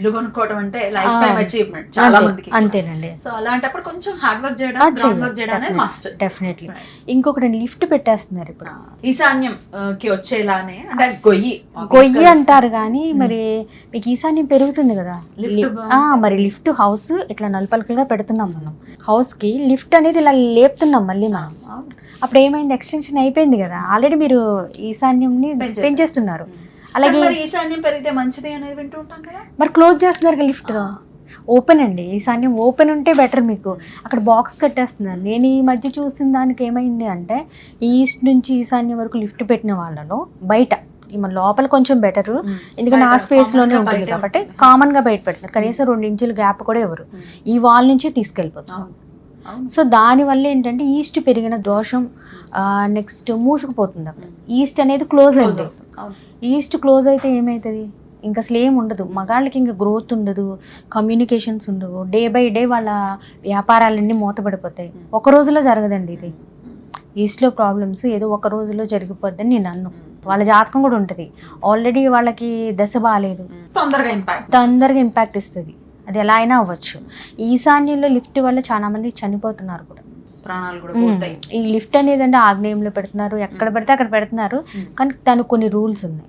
ఇల్లు కొనుక్కోవడం అంటే లైఫ్ టైం అచీవ్మెంట్ చాలా మందికి. అంతేనండి. సో అలాంటప్పుడు కొంచెం హార్డ్ వర్క్ చేయడం గ్రౌండ్ వర్క్ చేయడం అనేది మస్ట్ డెఫినెట్లీ ఇంకొకటి లిఫ్ట్ పెట్టేస్తున్నారు ఇప్పుడు. ఈశాన్యం కి వచ్చేలానే అంటే గొయ్యి గొయ్యి అంటారు కానీ మరి మీకు ఈశాన్యం పెరుగుతుంది కదా. మరి లిఫ్ట్ హౌస్ ఇట్లా నలుపలకలుగా పెడుతున్నాం మనం. హౌస్కి లిఫ్ట్ అనేది ఇలా లేపుతున్నాం మళ్ళీ మనం. అప్పుడు ఏమైంది ఎక్స్టెన్షన్ అయిపోయింది కదా. ఆల్రెడీ మీరు ఈశాన్యంని. పెంచేస్తున్నారు. అలాగే ఈశాన్యం పెరిగితే మంచిది అనేది వింటూ ఉంటాం కదా. మరి క్లోజ్ చేస్తున్నారు కదా లిఫ్ట్? ఓపెన్ అండి. ఈశాన్యం ఓపెన్ ఉంటే బెటర్ మీకు. అక్కడ బాక్స్ కట్టేస్తున్నారు. నేను ఈ మధ్య చూసిన దానికి ఏమైంది అంటే ఈస్ట్ నుంచి ఈశాన్యం వరకు లిఫ్ట్ పెట్టిన వాళ్ళలో బయట ఈ మన లోపల కొంచెం బెటర్. ఎందుకంటే ఆ బయట స్పేస్లోనే common గా ఉంటుంది కాబట్టి ఉంటుంది. కామన్గా బయట పెడతారు కనీసం రెండు ఇంచుల గ్యాప్ కూడా ఎవరు ఈ వాల్ నుంచి తీసుకెళ్ళిపోతారు. సో దానివల్ల ఏంటంటే ఈస్ట్ పెరిగిన దోషం నెక్స్ట్ మూసుకుపోతుంది అక్కడ. ఈస్ట్ అనేది క్లోజ్. అవును. ఈస్ట్ క్లోజ్ అయితే ఏమవుతుంది ఇంకా అసలు ఏం ఉండదు. మగాళ్ళకి ఇంకా గ్రోత్ ఉండదు కమ్యూనికేషన్స్ ఉండవు. డే బై డే వాళ్ళ వ్యాపారాలన్నీ మూతపడిపోతాయి. ఒక రోజులో జరగదండి ఇది. ఈస్ట్లో ప్రాబ్లమ్స్ ఏదో ఒక రోజులో జరిగిపోద్దని నేను అన్ను వాళ్ళ జాతకం కూడా ఉంటుంది. ఆల్రెడీ వాళ్ళకి దశ బాగాలేదు తొందరగా ఇంపాక్ట్ తొందరగా ఇంపాక్ట్ ఇస్తుంది. అది ఎలా అయినా అవ్వచ్చు. ఈశాన్యంలో లిఫ్ట్ వల్ల చాలా మంది చనిపోతున్నారు కూడా. ప్రాణాలు కూడా ఈ లిఫ్ట్ అనేది అంటే ఆగ్నేయంలో పెడుతున్నారు ఎక్కడ పెడితే అక్కడ పెడుతున్నారు. కానీ దానికి కొన్ని రూల్స్ ఉన్నాయి.